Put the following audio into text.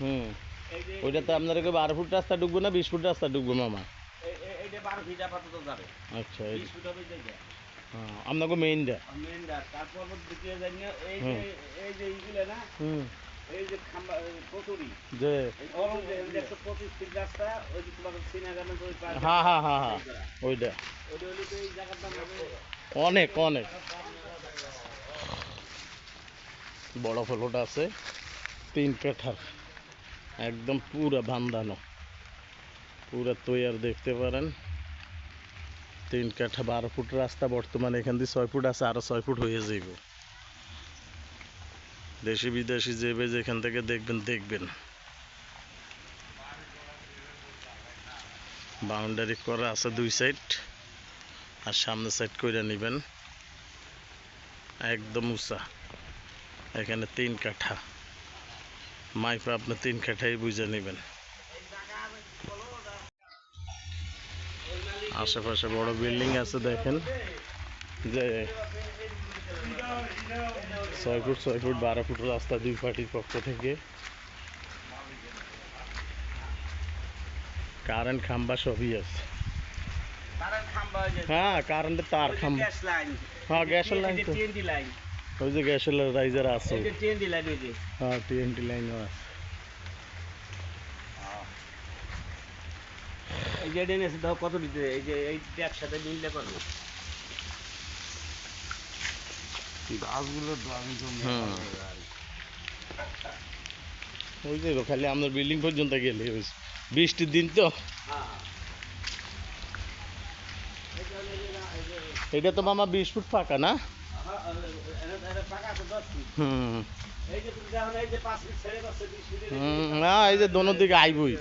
হুম। ওইটা তো আপনার কি বারো ফুট রাস্তা ঢুকবো না বিশ ফুট রাস্তা ঢুকবো মামা? আচ্ছা হ্যাঁ, আপনাকে তারপর দ্বিতীয় জানি এই যে এই যে এইগুলো না হুম। এই যে খাম্বা কচুরি যে এই যে একশো পঁচিশ ফিট রাস্তা ওই যে তোমার সিনা ওই পাশে হ্যাঁ হ্যাঁ হ্যাঁ হ্যাঁ ওইটা। ওইটা হলে এই জায়গার অনেক অনেক। বড় ফলটা আছে, তিন কাঠার একদম পুরা বান্ধানো পুরা তৈয়ার দেখতে পারেন। তিন কাঠা বারো ফুট রাস্তা, বর্তমানে এখান দিয়ে ছয় ফুট আছে, আরও ছয় ফুট হয়ে যাইব। দেশি বিদেশি যেবে যেখান থেকে দেখবেন দেখবেন। বাউন্ডারি করা আছে দুই সাইড, আর সামনে সাইড করে নেবেন। একদম উঁচা। এখানে তিন কাঠা। মাইফা আপনি তিন কাঠাই বুঝে নেবেন। আশেপাশে বড় বিল্ডিং আছে দেখেন। যে ছয় ফুট ছয় ফুট বারো ফুট রাস্তা দুই পার্টির পক্ষ থেকে। কারেন্ট খাম্বা সবই আছে। হ্যাঁ কারেন্টের তার খাম্বা। হ্যাঁ গ্যাসের লাইন তো। লাইন। ওই যে গ্যাসের রাইজার আছে। টিএনটি লাইন যে। হ্যাঁ টিএনটি লাইনও আছে। এই যে ডেন এসে কত দিতে? এই যে এই একসাথে মিললে করব হুম। ওই যে খালি আমাদের বিল্ডিং পর্যন্ত গেলে বৃষ্টির দিন তো। হ্যাঁ। এটা তো মামা বিশ ফুট ফাঁকা না? হুম না, এই যে পাঁচ ফিট ছেড়ে করছে বিশ ফিটের হুম না এই যে দোনো দিকে আইবই